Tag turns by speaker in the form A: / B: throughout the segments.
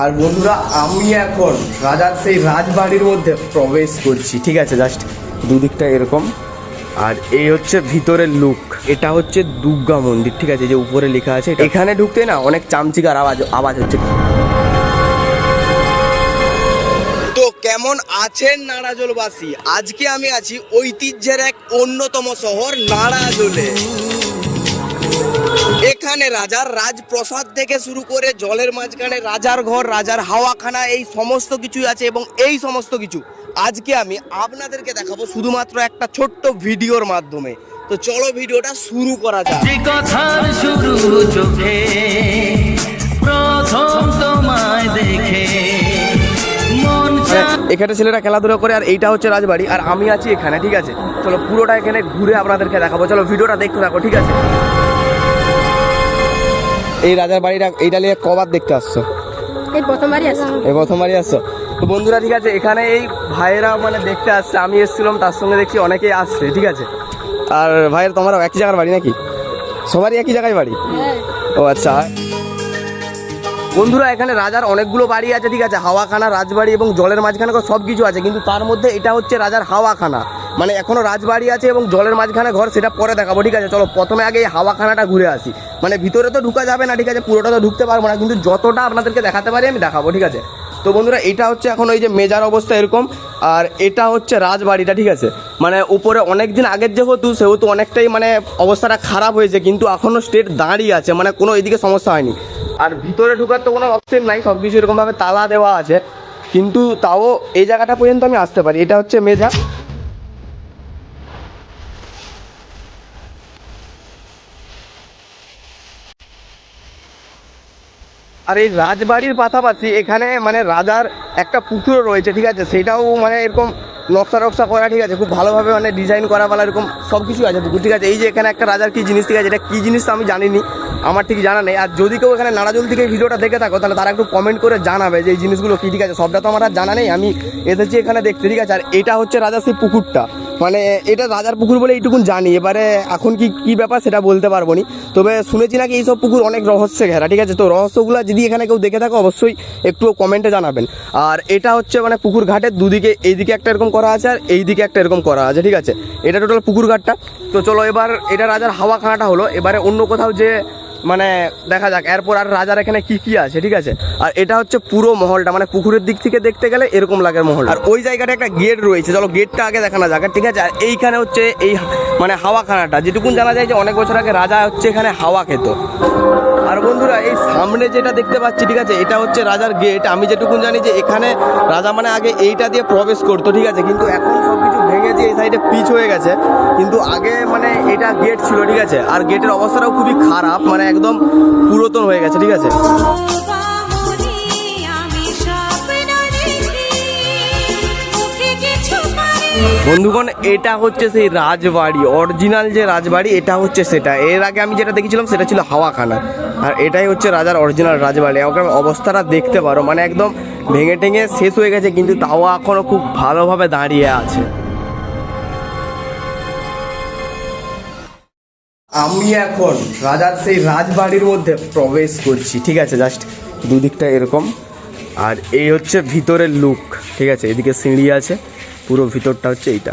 A: আর বন্ধুরা, আমি এখন রাজার সেই রাজবাড়ির মধ্যে প্রবেশ করছি, ঠিক আছে? জাস্ট দুদিকটা এরকম। আর এই হচ্ছে ভিতরের লুক এটা হচ্ছে দুর্গা মন্দির, ঠিক আছে? যে উপরে লেখা আছে এখানে ঢুকতে না অনেক চামচিকার আওয়াজ আওয়াজ হচ্ছে। তো কেমন আছেন নাড়াজলবাসী আজকে আমি আছি ঐতিহ্যের এক অন্যতম শহর নাড়াজলে এখানে রাজার রাজপ্রসাদ থেকে শুরু করে জলের মাঝখানে রাজার ঘর রাজার হাওয়াখানা এই সমস্ত কিছুই আছে এবং এই সমস্ত কিছু। আজকে আমি আপনাদেরকে দেখাবো শুধুমাত্র একটা ছোট্ট ভিডিওর মাধ্যমে। তো চলো ভিডিওটা শুরু করা যাক।
B: যে কথার শুরু চোখে প্রথম তোমায় দেখে। মানে
A: এখানে ছেলেরা খেলাধুলা করে আর এইটা হচ্ছে রাজবাড়ি আর আমি আছি এখানে ঠিক আছে? চলো পুরোটা এখানে ঘুরে আপনাদেরকে দেখাবো। চলো ভিডিওটা দেখতে থাকো ঠিক আছে? এই রাজার বাড়িটা এইটা নিয়ে কবার দেখতে আসছো?
C: এই প্রথমবারই আসছি।
A: এই প্রথমবারই আসছো। তো বন্ধুরা ঠিক আছে এখানে এই ভাইয়েরা মানে দেখতে আসছে আমি এসেছিলাম তার সঙ্গে দেখছি অনেকেই আসছে ঠিক আছে। আর ভাইয়ের তোমার একই জায়গার বাড়ি নাকি? সবারই একই জায়গায় বাড়ি?
C: হ্যাঁ।
A: ও আচ্ছা। বন্ধুরা এখানে রাজার অনেকগুলো বাড়ি আছে ঠিক আছে হাওয়াখানা রাজবাড়ি এবং জলের মাঝখানে সব কিছু আছে কিন্তু তার মধ্যে এটা হচ্ছে রাজার হাওয়াখানা। মানে এখনও রাজবাড়ি আছে এবং জলের মাঝখানে ঘর, সেটা পরে দেখাবো, ঠিক আছে? চলো, প্রথমে আগে এই হাওয়াখানাটা ঘুরে আসি। মানে ভিতরে তো ঢুকা যাবে না, ঠিক আছে? পুরোটা তো ঢুকতে পারব না, কিন্তু যতটা আপনাদেরকে দেখাতে পারি আমি দেখাবো, ঠিক আছে? তো বন্ধুরা, এটা হচ্ছে এখন ওই যে মেজার অবস্থা এরকম, আর এটা হচ্ছে রাজবাড়িটা, ঠিক আছে? মানে উপরে অনেক দিন আগের যেহেতু, সেহেতু অনেকটাই মানে অবস্থাটা খারাপ হয়েছে, কিন্তু এখনও স্টেট দাঁড়িয়ে আছে মানে কোনো এদিকে সমস্যা হয়নি। আর ভিতরে ঢোকার তো কোনো অপশন নাই সব কিছু এরকমভাবে তালা দেওয়া আছে, কিন্তু তাও এই জায়গাটা পর্যন্ত আমি আসতে পারি। এটা হচ্ছে মেজা আর এই রাজবাড়ির পাশাপাশি এখানে মানে রাজার একটা পুকুরও রয়েছে, ঠিক আছে? সেটাও মানে এরকম নকশা নকশা করা, ঠিক আছে? খুব ভালোভাবে মানে ডিজাইন করা বলা এরকম সব কিছু আছে পুকুর, ঠিক আছে? এই যে এখানে একটা রাজার কী জিনিস, ঠিক আছে? এটা কী জিনিস আমি জানিনি, আমার ঠিক জানা নেই। আর যদি কেউ এখানে নাড়াজল থেকে ভিডিওটা দেখে থাকো, তাহলে তারা একটু কমেন্ট করে জানাবে যে এই জিনিসগুলো কী, ঠিক আছে? সবটা তো আমার আর জানা নেই, আমি এসেছি এখানে দেখতে, ঠিক আছে? আর এটা হচ্ছে রাজার সেই পুকুরটা। মানে এটা রাজার পুকুর বলে এইটুকুন জানি। এবারে এখন কি কি ব্যাপার সেটা বলতে পারব নি। তবে শুনেছি নাকি এইসব পুকুর অনেক রহস্যে ঘেরা, ঠিক আছে? তো রহস্যগুলো যদি এখানে কেউ দেখে থাকো, অবশ্যই একটু কমেন্টে জানাবেন। আর এটা হচ্ছে মানে পুকুর ঘাটের দুদিকে, এইদিকে একটা এরকম করা আছে আর এইদিকে একটা এরকম করা আছে, ঠিক আছে? এটা টোটাল পুকুর ঘাটটা। তো চলো এবার, এটা রাজার হাওয়াখানাটা হলো। এবারে অন্য কোথাও যে মানে দেখা যাক, এরপর আর রাজার এখানে কি কি আছে, ঠিক আছে? আর এটা হচ্ছে পুরো মহলটা মানে পুকুরের দিক থেকে দেখতে গেলে এরকম লাগে মহল আর ওই জায়গাটা একটা গেট রয়েছে, চলো গেটটা আগে দেখানো যাক, ঠিক আছে? আর এইখানে হচ্ছে এই মানে হাওয়াখানাটা, যেটুকুন জানা যায় যে অনেক বছর আগে রাজা হচ্ছে এখানে হাওয়া খেত। আর বন্ধুরা, এই সামনে যেটা দেখতে পাচ্ছি, ঠিক আছে, এটা হচ্ছে রাজার গেট আমি যেটুকুন জানি যে এখানে রাজা মানে আগে এইটা দিয়ে প্রবেশ করতো, ঠিক আছে? কিন্তু এখন দিয়ে এই সাইডে পিচ হয়ে গেছে, কিন্তু আগে মানে এটা গেট ছিল, ঠিক আছে? আর গেটের অবস্থাটাও খুবই খারাপ মানে একদম পুরাতন হয়ে গেছে, ঠিক আছে? বন্ধুগণ, এটা হচ্ছে সেই রাজবাড়ি অরিজিনাল যে রাজবাড়ি, এটা হচ্ছে সেটা। এর আগে আমি যেটা দেখেছিলাম, সেটা ছিল হাওয়াখানা। আর এটাই হচ্ছে রাজার অরিজিনাল রাজবাড়ি। ওকে অবস্থাটা দেখতে পারো মানে একদম ভেঙে টেঙে শেষ হয়ে গেছে, কিন্তু তাও এখনও খুব ভালোভাবে দাঁড়িয়ে আছে। আমি এখন রাজার সেই রাজবাড়ির মধ্যে প্রবেশ করছি ঠিক আছে? জাস্ট দুদিকটা এরকম। আর এই হচ্ছে ভিতরের লুক ঠিক আছে? এদিকে সিঁড়ি আছে পুরো ভিতরটা হচ্ছে এইটা।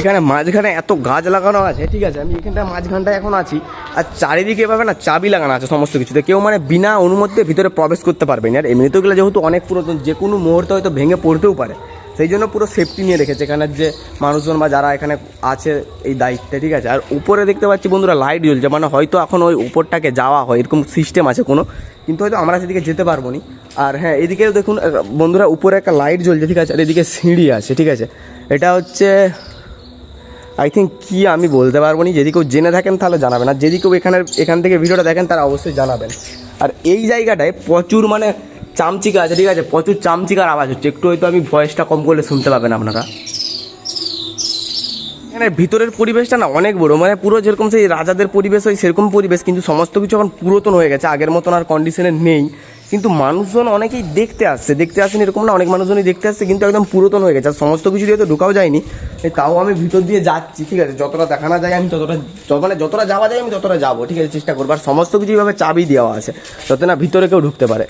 A: এখানে মাঝখানে এত গাছ লাগানো আছে ঠিক আছে? আমি এখানটা মাঝখানটায় এখন আছি। আর চারিদিকে এভাবে না চাবি লাগানো আছে সমস্ত কিছুতে। কেউ মানে বিনা অনুমতিতে ভিতরে প্রবেশ করতে পারবে না। আর এমনিতেও গেলে যেহেতু অনেক পুরাতন যে কোনো মুহূর্তে হয়তো ভেঙে পড়তেও পারে। সেই জন্য পুরো সেফটি নিয়ে রেখেছে। এখানের যে মানুষজন বা যারা এখানে আছে এই দায়িত্বে, ঠিক আছে? আর উপরে দেখতে পাচ্ছি বন্ধুরা লাইট জ্বলছে। মানে হয়তো এখন ওই উপরটাকে যাওয়া হয়, এরকম সিস্টেম আছে কোনো। কিন্তু হয়তো আমরা সেদিকে যেতে পারব না। আর হ্যাঁ এদিকেও দেখুন বন্ধুরা উপরে একটা লাইট জ্বলছে, ঠিক আছে? আর এদিকে সিঁড়ি আছে, ঠিক আছে? এটা হচ্ছে আই থিঙ্ক কি আমি বলতে পারব না? যদি কেউ জেনে থাকেন তাহলে জানাবেন। আর যদি কেউ এখানে এখান থেকে ভিডিওটা দেখেন, তারা অবশ্যই জানাবেন। আর এই জায়গাটায় প্রচুর মানে চামচিকা আছে, ঠিক আছে? প্রচুর চামচিকার আওয়াজ হচ্ছে। একটু হয়তো আমি ভয়েসটা কম করলে শুনতে পাবেন আপনারা। এখানে ভিতরের পরিবেশটা না অনেক বড়। মানে পুরো যেরকম সেই রাজাদের পরিবেশ হয়, সেরকম পরিবেশ, কিন্তু সমস্ত কিছু এখন পুরাতন হয়ে গেছে। আগের মতন আর কন্ডিশনে নেই। কিন্তু মানুষজন অনেকেই দেখতে আসছে, দেখতে আসেন এরকম না, অনেক মানুষজনই দেখতে আসছে, কিন্তু একদম পুরাতন হয়ে গেছে। আর সমস্ত কিছু দিয়ে তো ঢোকাও যায়নি। তাও আমি ভিতর দিয়ে যাচ্ছি, ঠিক আছে? যতটা দেখানো যায় আমি ততটা মানে যতটা যাওয়া যায় আমি ততটা যাব, ঠিক আছে? চেষ্টা করব। আর সমস্ত কিছু এইভাবে চাবি দেওয়া আছে, যাতে না ভিতরে কেউ ঢুকতে পারে।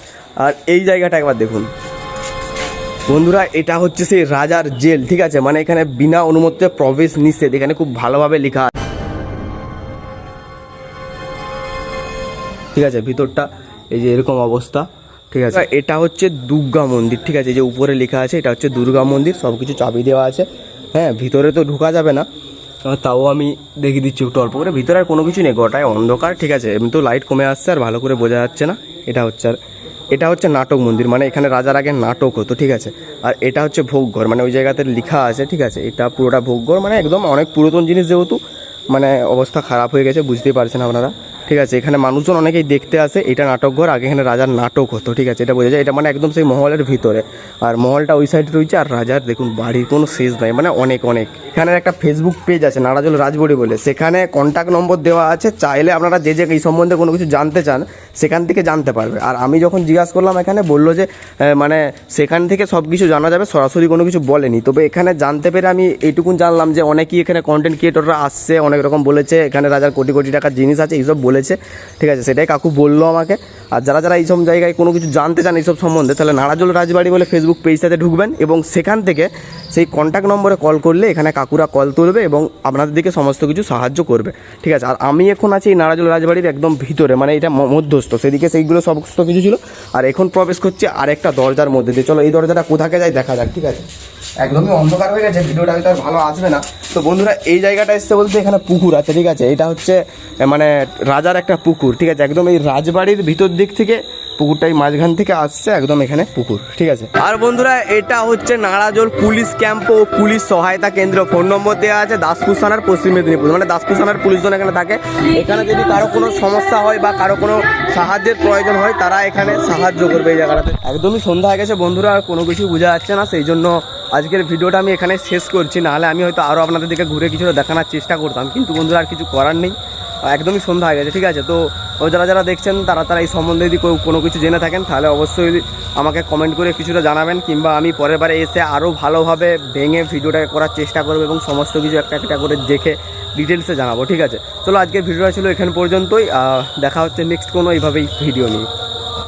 A: আর এই জায়গাটা একবার দেখুন। বন্ধুরা, এটা হচ্ছে সেই রাজার জেল, ঠিক আছে? মানে এখানে বিনা অনুমতিতে প্রবেশ নিষেধ। এখানে খুব ভালোভাবে লেখা ঠিক আছে, ভিতরটা এই যে এরকম অবস্থা, ঠিক আছে? এটা হচ্ছে দুর্গা মন্দির, ঠিক আছে? যে উপরে লেখা আছে, এটা হচ্ছে দুর্গা মন্দির সব কিছু চাবি দেওয়া আছে। হ্যাঁ ভিতরে তো ঢোকা যাবে না। তাও আমি দেখিয়ে দিচ্ছি একটু অল্প করে। ভিতরে আর কোনো কিছু নেই, গোটায় অন্ধকার, ঠিক আছে? এমনি তো লাইট কমে আসছে আর ভালো করে বোঝা যাচ্ছে না। এটা হচ্ছে আর, এটা হচ্ছে নাটক মন্দির মানে এখানে রাজার আগে নাটক হতো, ঠিক আছে? আর এটা হচ্ছে ভোগঘর মানে ওই জায়গাতে লেখা আছে, ঠিক আছে? এটা পুরোটা ভোগঘর মানে একদম অনেক পুরাতন জিনিস যেহেতু মানে অবস্থা খারাপ হয়ে গেছে, বুঝতেই পারছেন আপনারা। ঠিক আছে, এখানে মানুষজন অনেকেই দেখতে আসে, এটা নাটক ঘর, আগে এখানে রাজার নাটক হতো, ঠিক আছে, এটা বোঝা যায়, এটা মানে একদম সেই মহলের ভিতরে। আর মহলটা ওই সাইডে রয়েছে, আর রাজার দেখুন, বাড়ির কোনো শেষ নাই মানে অনেক অনেক। এখানে একটা ফেসবুক পেজ আছে, নারাজল রাজবড়ি বলে। সেখানে কন্ট্যাক্ট নম্বর দেওয়া আছে, চাইলে আপনারা যে যে এই সম্বন্ধে কোনো কিছু জানতে চান, সেখান থেকে জানতে পারবে। আর আমি যখন জিজ্ঞাসা করলাম এখানে, বলল যে মানে সেখান থেকে সব কিছু জানা যাবে, সরাসরি কোনো কিছু বলেনি। তবে এখানে জানতে পেরে আমি এইটুকুন জানলাম যে, অনেকেই এখানে কন্টেন্ট ক্রিয়েটররা আসছে, অনেক রকম বলেছে, এখানে রাজার কোটি কোটি টাকার জিনিস আছে, এইসব বলেছে। ঠিক আছে, সেটাই কাকু বলল আমাকে। আর যারা যারা এইসব জায়গায় কোনো কিছু জানতে চান এইসব সম্বন্ধে, তাহলে নারাজল রাজবাড়ি বলে ফেসবুক পেজটাতে ঢুকবেন এবং সেখান থেকে সেই কন্ট্যাক্ট নম্বরে কল করলে এখানে কাকুরা কল তুলবে এবং আপনাদের দিকে সমস্ত কিছু সাহায্য করবে। ঠিক আছে, আর আমি এখন আছি এই নারাজল রাজবাড়ির একদম ভিতরে মানে এটা মধ্যস্থ। সেদিকে সেইগুলো সমস্ত কিছু ছিল। আর এখন প্রবেশ করছে আরেকটা দরজার মধ্যে দিয়ে। চলো, এই দরজাটা কোথাকে যায় দেখা যাক, ঠিক আছে? একদমই অন্ধকার হয়ে গেছে, ভিডিওটা হয়তো আর ভালো আসবে না। তো বন্ধুরা, এই জায়গাটা এসছে বলতে এখানে পুকুর আছে, ঠিক আছে? এটা হচ্ছে মানে রাজার একটা পুকুর, ঠিক আছে? একদম এই রাজবাড়ির ভিতর দিক থেকে পুকুরটাই মাঝখান থেকে আসছে একদম এখানে পুকুর, ঠিক আছে? আর বন্ধুরা, এটা হচ্ছে নাড়াজোল পুলিশ ক্যাম্প ও পুলিশ সহায়তা কেন্দ্র। ফোন নম্বর দেওয়া আছে দাসপুর থানার পশ্চিম মেদিনীপুর। মানে দাসপুর থানার পুলিশজন এখানে থাকে। এখানে যদি কারও কোনো সমস্যা হয় বা কারও কোনো সাহায্যের প্রয়োজন হয়, তারা এখানে সাহায্য করবে এই জায়গাটাতে। একদমই সন্ধ্যা হয়ে গেছে বন্ধুরা, আর কোনো কিছু বোঝা যাচ্ছে না, সেই জন্য আজকের ভিডিওটা আমি এখানে শেষ করছি, নাহলে আমি হয়তো আরও আপনাদের দিকে ঘুরে কিছুটা দেখানোর চেষ্টা করতাম, কিন্তু বন্ধুরা আর কিছু করার নেই। একদমই সন্ধ্যা হয়ে গেছে, ঠিক আছে? তো যারা যারা দেখছেন, তারা তারা এই সম্বন্ধে যদি কোনো কিছু জেনে থাকেন, তাহলে অবশ্যই আমাকে কমেন্ট করে কিছুটা জানাবেন, কিংবা আমি পরের বারে এসে আরও ভালোভাবে ভেঙে ভিডিওটাকে করার চেষ্টা করব এবং সমস্ত কিছু একটা একটা করে দেখে ডিটেলসে জানাব, ঠিক আছে? চলো, আজকের ভিডিওটা ছিল এখান পর্যন্তই। দেখা হচ্ছে নেক্সট কোনো এইভাবেই ভিডিও নিয়ে।